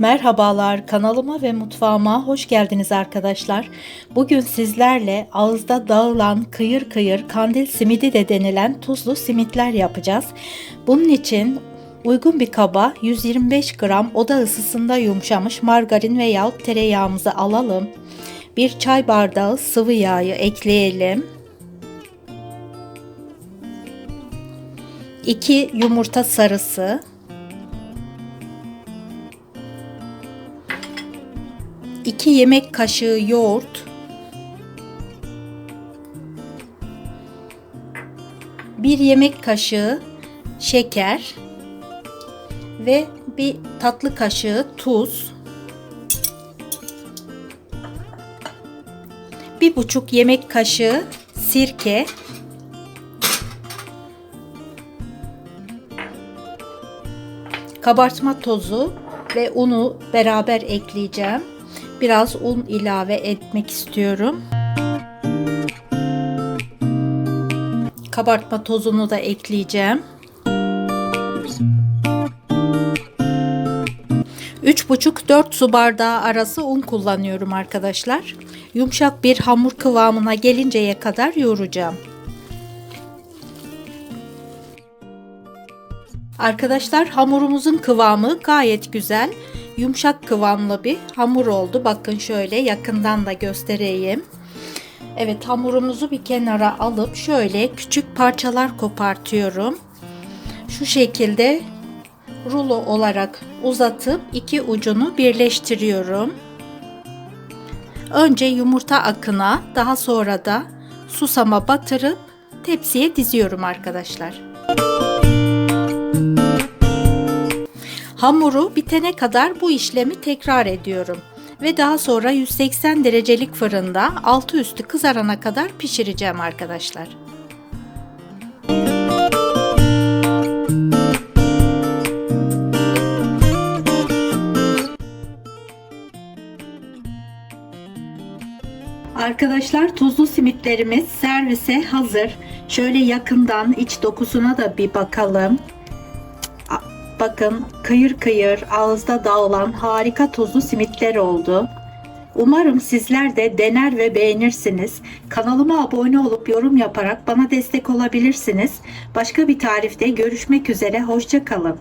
Merhabalar kanalıma ve mutfağıma hoş geldiniz arkadaşlar. Bugün sizlerle ağızda dağılan kıyır kıyır kandil simidi de denilen tuzlu simitler yapacağız. Bunun için uygun bir kaba 125 gram oda ısısında yumuşamış margarin veya tereyağımızı alalım. Bir çay bardağı sıvı yağı ekleyelim. 2 yumurta sarısı 2 yemek kaşığı yoğurt, 1 yemek kaşığı şeker. Ve bir tatlı kaşığı tuz, bir buçuk yemek kaşığı sirke, kabartma tozu ve unu beraber ekleyeceğim biraz un ilave etmek istiyorum. Kabartma tozunu da ekleyeceğim. 3,5-4 su bardağı arası un kullanıyorum arkadaşlar. Yumuşak bir hamur kıvamına gelinceye kadar yoğuracağım. Arkadaşlar hamurumuzun kıvamı gayet güzel yumuşak kıvamlı bir hamur oldu. Bakın şöyle yakından da göstereyim. Evet hamurumuzu bir kenara alıp şöyle küçük parçalar kopartıyorum. Şu şekilde rulo olarak uzatıp iki ucunu birleştiriyorum. Önce yumurta akına daha sonra da susama batırıp tepsiye diziyorum arkadaşlar. Hamuru bitene kadar bu işlemi tekrar ediyorum ve daha sonra 180 derecelik fırında altı üstü kızarana kadar pişireceğim arkadaşlar. Arkadaşlar tuzlu simitlerimiz servise hazır. Şöyle yakından iç dokusuna da bir bakalım. Bakın kıyır kıyır ağızda dağılan harika tuzlu simitler oldu. Umarım sizler de dener ve beğenirsiniz. Kanalıma abone olup yorum yaparak bana destek olabilirsiniz. Başka bir tarifte görüşmek üzere. Hoşçakalın.